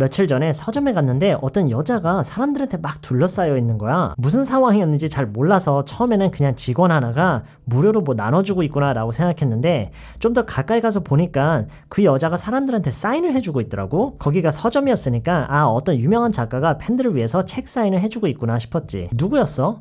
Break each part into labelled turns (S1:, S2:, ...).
S1: 며칠 전에 서점에 갔는데 어떤 여자가 사람들한테 막 둘러싸여 있는 거야. 무슨 상황이었는지 잘 몰라서 처음에는 그냥 직원 하나가 무료로 뭐 나눠주고 있구나라고 생각했는데 좀 더 가까이 가서 보니까 그 여자가 사람들한테 사인을 해주고 있더라고. 거기가 서점이었으니까 아 어떤 유명한 작가가 팬들을 위해서 책 사인을 해주고 있구나 싶었지. 누구였어?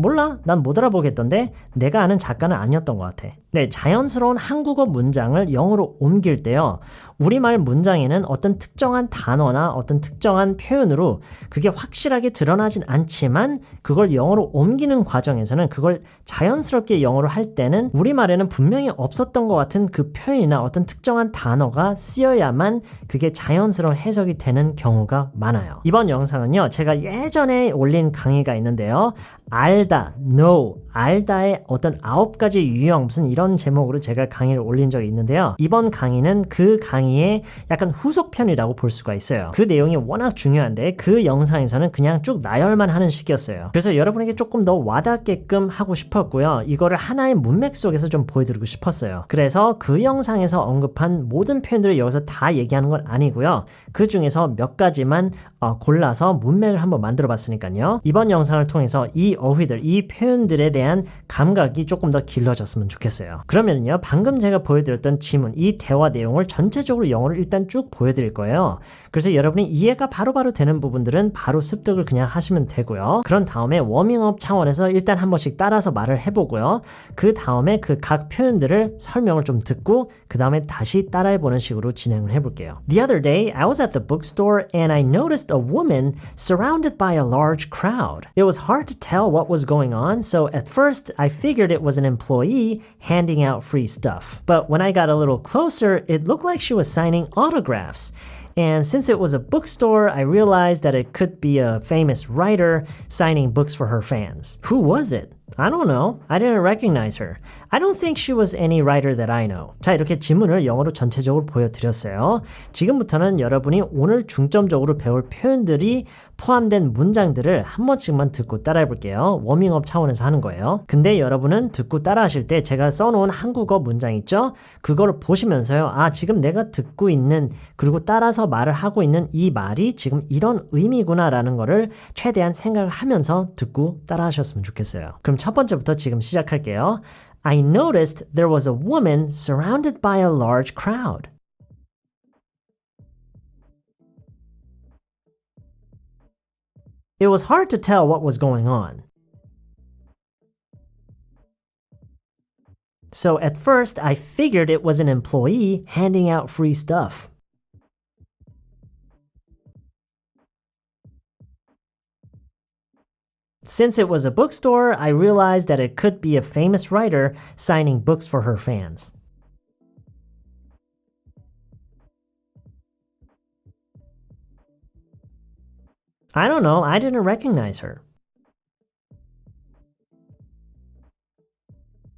S1: 몰라. 난 못 알아보겠던데 내가 아는 작가는 아니었던 것 같아. 네, 자연스러운 한국어 문장을 영어로 옮길 때요. 우리말 문장에는 어떤 특정한 단어나 어떤 특정한 표현으로 그게 확실하게 드러나진 않지만 그걸 영어로 옮기는 과정에서는 그걸 자연스럽게 영어로 할 때는 우리말에는 분명히 없었던 것 같은 그 표현이나 어떤 특정한 단어가 쓰여야만 그게 자연스러운 해석이 되는 경우가 많아요. 이번 영상은요, 제가 예전에 올린 강의가 있는데요. 알 다, know, 알다의 어떤 아홉 가지 유형 무슨 이런 제목으로 제가 강의를 올린 적이 있는데요. 이번 강의는 그 강의의 약간 후속편이라고 볼 수가 있어요. 그 내용이 워낙 중요한데 그 영상에서는 그냥 쭉 나열만 하는 식이었어요. 그래서 여러분에게 조금 더 와닿게끔 하고 싶었고요. 이거를 하나의 문맥 속에서 좀 보여드리고 싶었어요. 그래서 그 영상에서 언급한 모든 표현들을 여기서 다 얘기하는 건 아니고요. 그 중에서 몇 가지만 어, 골라서 문맥을 한번 만들어 봤으니까요. 이번 영상을 통해서 이 어휘들, 이 표현들에 대한 감각이 조금 더 길러졌으면 좋겠어요. 그러면요, 방금 제가 보여드렸던 지문, 이 대화 내용을 전체적으로 영어로 일단 쭉 보여드릴 거예요. 그래서 여러분이 이해가 바로바로 바로 되는 부분들은 바로 습득을 그냥 하시면 되고요. 그런 다음에 워밍업 차원에서 일단 한 번씩 따라서 말을 해보고요. 그 다음에 그 각 표현들을 설명을 좀 듣고 그 다음에 다시 따라해보는 식으로 진행을 해볼게요. The other day, I was at the bookstore and I noticed a woman surrounded by a large crowd. It was hard to tell what was going on, so at first I figured it was an employee handing out free stuff. But when I got a little closer, it looked like she was signing autographs. And since it was a bookstore, I realized that it could be a famous writer signing books for her fans. Who was it? I don't know. I didn't recognize her. I don't think she was any writer that I know. 자, 이렇게 지문을 영어로 전체적으로 보여드렸어요. 지금부터는 여러분이 오늘 중점적으로 배울 표현들이 포함된 문장들을 한 번씩만 듣고 따라해 볼게요. 워밍업 차원에서 하는 거예요. 근데 여러분은 듣고 따라 하실 때 제가 써놓은 한국어 문장 있죠? 그거를 보시면서요. 아, 지금 내가 듣고 있는, 그리고 따라서 말을 하고 있는 이 말이 지금 이런 의미구나라는 거를 최대한 생각을 하면서 듣고 따라 하셨으면 좋겠어요. 그럼 첫 번째부터 지금 시작할게요. I noticed there was a woman surrounded by a large crowd. It was hard to tell what was going on. So at first, I figured it was an employee handing out free stuff. Since it was a bookstore, I realized that it could be a famous writer signing books for her fans. I don't know, I didn't recognize her.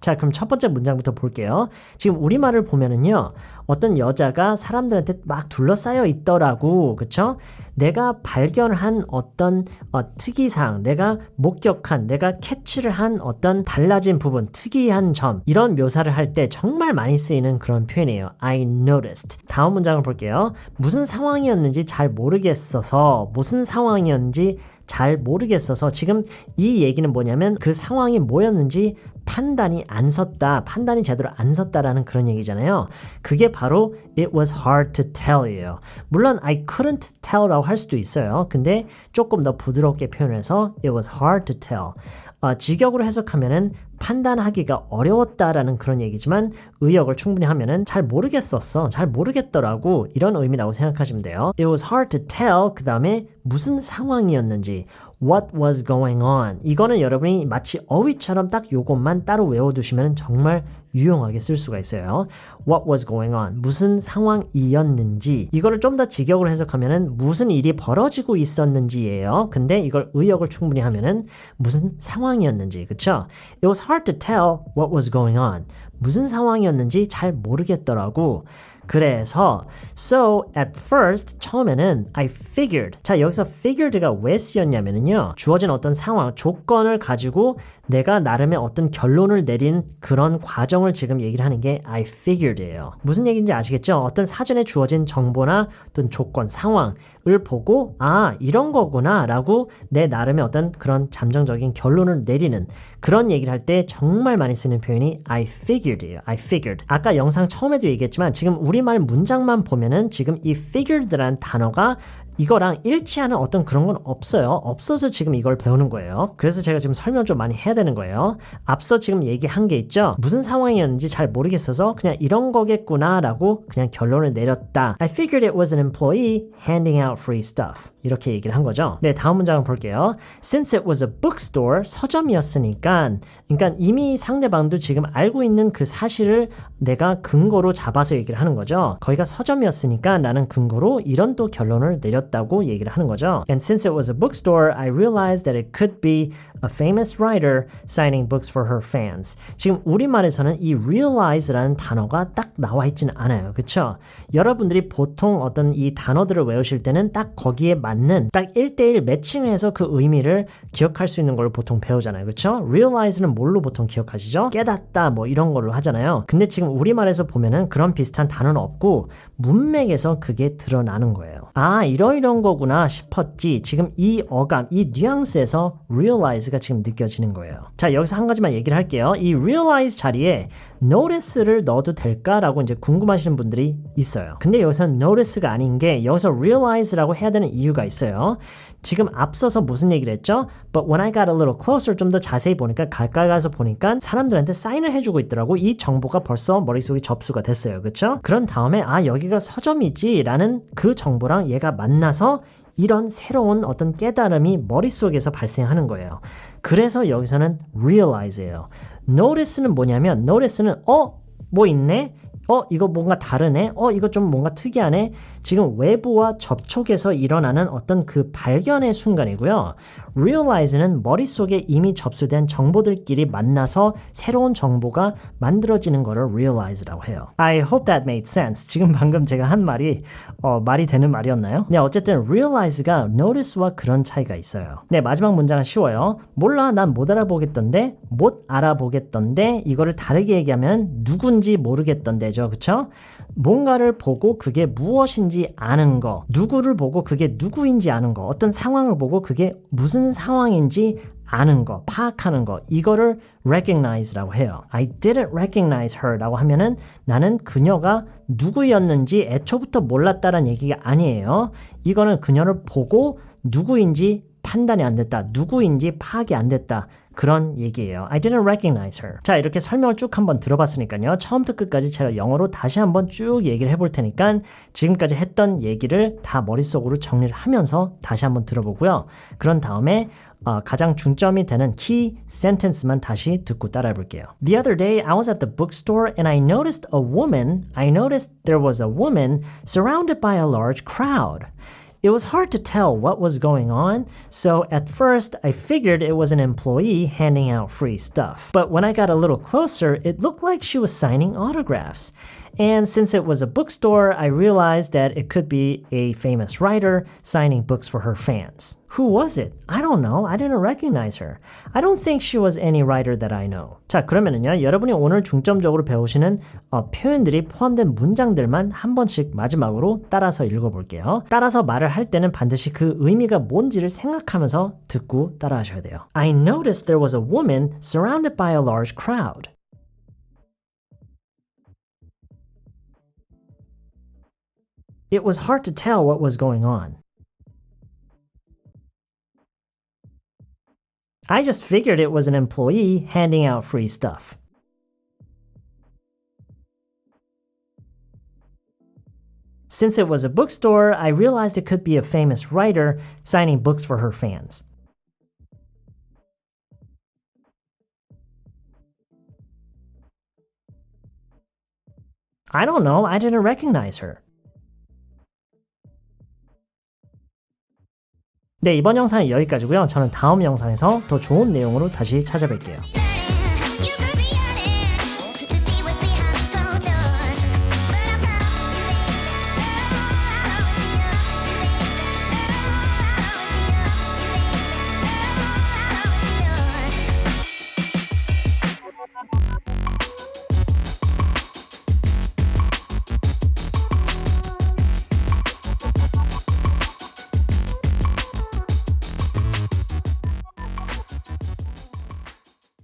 S1: 자, 그럼 첫 번째 문장부터 볼게요. 지금 우리말을 보면은요, 어떤 여자가 사람들한테 막 둘러싸여 있더라고. 그쵸? 내가 발견한 어떤 어, 특이사항, 내가 목격한, 내가 캐치를 한 어떤 달라진 부분, 특이한 점, 이런 묘사를 할 때 정말 많이 쓰이는 그런 표현이에요. I noticed. 다음 문장을 볼게요. 무슨 상황이었는지 잘 모르겠어서, 무슨 상황이었는지 잘 모르겠어서 지금 이 얘기는 뭐냐면 그 상황이 뭐였는지 판단이 안 섰다, 판단이 제대로 안 섰다라는 그런 얘기잖아요. 그게 바로 it was hard to tell이에요. 물론 I couldn't tell라고 할 수도 있어요. 근데 조금 더 부드럽게 표현해서 it was hard to tell. 어, 직역으로 해석하면은 판단하기가 어려웠다라는 그런 얘기지만 의역을 충분히 하면은 잘 모르겠었어. 잘 모르겠더라고. 이런 의미라고 생각하시면 돼요. It was hard to tell. 그 다음에 무슨 상황이었는지 what was going on. 이거는 여러분이 마치 어휘처럼 딱 요것만 따로 외워두시면 정말 유용하게 쓸 수가 있어요. What was going on? 무슨 상황이었는지 이거를 좀 더 직역으로 해석하면은 무슨 일이 벌어지고 있었는지예요. 근데 이걸 의역을 충분히 하면은 무슨 상황이었는지 그쵸? It was hard to tell what was going on. 무슨 상황이었는지 잘 모르겠더라고. 그래서 so at first 처음에는 I figured 자 여기서 figured가 왜 쓰였냐면요 주어진 어떤 상황 조건을 가지고 내가 나름의 어떤 결론을 내린 그런 과정을 지금 얘기를 하는 게 I figured예요. 무슨 얘기인지 아시겠죠? 어떤 사전에 주어진 정보나 어떤 조건, 상황을 보고 아 이런 거구나라고 내 나름의 어떤 그런 잠정적인 결론을 내리는 그런 얘기를 할 때 정말 많이 쓰는 표현이 I figured예요. I figured. 아까 영상 처음에도 얘기했지만 지금 우리말 문장만 보면은 지금 이 figured란 단어가 이거랑 일치하는 어떤 그런 건 없어요. 없어서 지금 이걸 배우는 거예요. 그래서 제가 지금 설명 좀 많이 해야 되는 거예요. 앞서 지금 얘기한 게 있죠. 무슨 상황이었는지 잘 모르겠어서 그냥 이런 거겠구나라고 그냥 결론을 내렸다. I figured it was an employee handing out free stuff. 이렇게 얘기를 한 거죠. 네, 다음 문장을 볼게요. Since it was a bookstore, 서점이었으니까, 그러니까 이미 상대방도 지금 알고 있는 그 사실을 내가 근거로 잡아서 얘기를 하는 거죠. 거기가 서점이었으니까 나는 근거로 이런 또 결론을 내렸다 고 얘기를 하는 거죠. And since it was a bookstore, I realized that it could be a famous writer signing books for her fans. 지금 우리말에서는 이 realize라는 단어가 딱 나와 있지는 않아요. 그쵸? 여러분들이 보통 어떤 이 단어들을 외우실 때는 딱 거기에 맞는 딱 1대1 매칭을 해서 그 의미를 기억할 수 있는 걸 보통 배우잖아요. 그쵸? realize는 뭘로 보통 기억하시죠? 깨닫다 뭐 이런 걸로 하잖아요. 근데 지금 우리말에서 보면은 그런 비슷한 단어는 없고 문맥에서 그게 드러나는 거예요. 아, 이러이런 거구나 싶었지. 지금 이 어감, 이 뉘앙스에서 realize가 지금 느껴지는 거예요. 자, 여기서 한 가지만 얘기를 할게요. 이 realize 자리에 notice를 넣어도 될까라고 이제 궁금하시는 분들이 있어요. 근데 여기서는 notice가 아닌 게 여기서 realize라고 해야 되는 이유가 있어요. 지금 앞서서 무슨 얘기를 했죠? But when I got a little closer 좀 더 자세히 보니까 가까이 가서 보니까 사람들한테 사인을 해주고 있더라고. 이 정보가 벌써 머릿속에 접수가 됐어요. 그쵸? 그런 다음에 아 여기 가 서점이지 라는 그 정보랑 얘가 만나서 이런 새로운 어떤 깨달음이 머릿속에서 발생하는 거예요. 그래서 여기서는 realize예요. notice는 뭐냐면 notice는 어? 뭐 있네? 어, 이거 뭔가 다르네? 어, 이거 좀 뭔가 특이하네? 지금 외부와 접촉에서 일어나는 어떤 그 발견의 순간이고요. realize는 머릿속에 이미 접수된 정보들끼리 만나서 새로운 정보가 만들어지는 거를 realize라고 해요. I hope that made sense. 지금 방금 제가 한 말이 어, 말이 되는 말이었나요? 네, 어쨌든 realize가 notice와 그런 차이가 있어요. 네, 마지막 문장은 쉬워요. 몰라, 난 못 알아보겠던데, 못 알아보겠던데, 이거를 다르게 얘기하면 누군지 모르겠던데 죠. 그쵸? 뭔가를 보고 그게 무엇인지 아는 거, 누구를 보고 그게 누구인지 아는 거, 어떤 상황을 보고 그게 무슨 상황인지 아는 거, 파악하는 거, 이거를 recognize라고 해요. I didn't recognize her 라고 하면은 나는 그녀가 누구였는지 애초부터 몰랐다는 얘기가 아니에요. 이거는 그녀를 보고 누구인지 판단이 안 됐다. 누구인지 파악이 안 됐다. 그런 얘기예요. I didn't recognize her. 자, 이렇게 설명을 쭉 한번 들어봤으니까요. 처음부터 끝까지 제가 영어로 다시 한번 쭉 얘기를 해볼 테니까 지금까지 했던 얘기를 다 머릿속으로 정리를 하면서 다시 한번 들어보고요. 그런 다음에 어, 가장 중점이 되는 키 센텐스만 다시 듣고 따라해 볼게요. The other day I was at the bookstore and I noticed a woman, I noticed there was a woman surrounded by a large crowd. It was hard to tell what was going on, so at first I figured it was an employee handing out free stuff. But when I got a little closer, it looked like she was signing autographs. And since it was a bookstore, I realized that it could be a famous writer signing books for her fans. Who was it? I don't know. I didn't recognize her. I don't think she was any writer that I know. 자, 그러면은요, 여러분이 오늘 중점적으로 배우시는 어, 표현들이 포함된 문장들만 한 번씩 마지막으로 따라서 읽어볼게요. 따라서 말을 할 때는 반드시 그 의미가 뭔지를 생각하면서 듣고 따라하셔야 돼요. I noticed there was a woman surrounded by a large crowd. It was hard to tell what was going on. I just figured it was an employee handing out free stuff. Since it was a bookstore, I realized it could be a famous writer signing books for her fans. I don't know, I didn't recognize her. 네, 이번 영상은 여기까지고요. 저는 다음 영상에서 더 좋은 내용으로 다시 찾아뵐게요.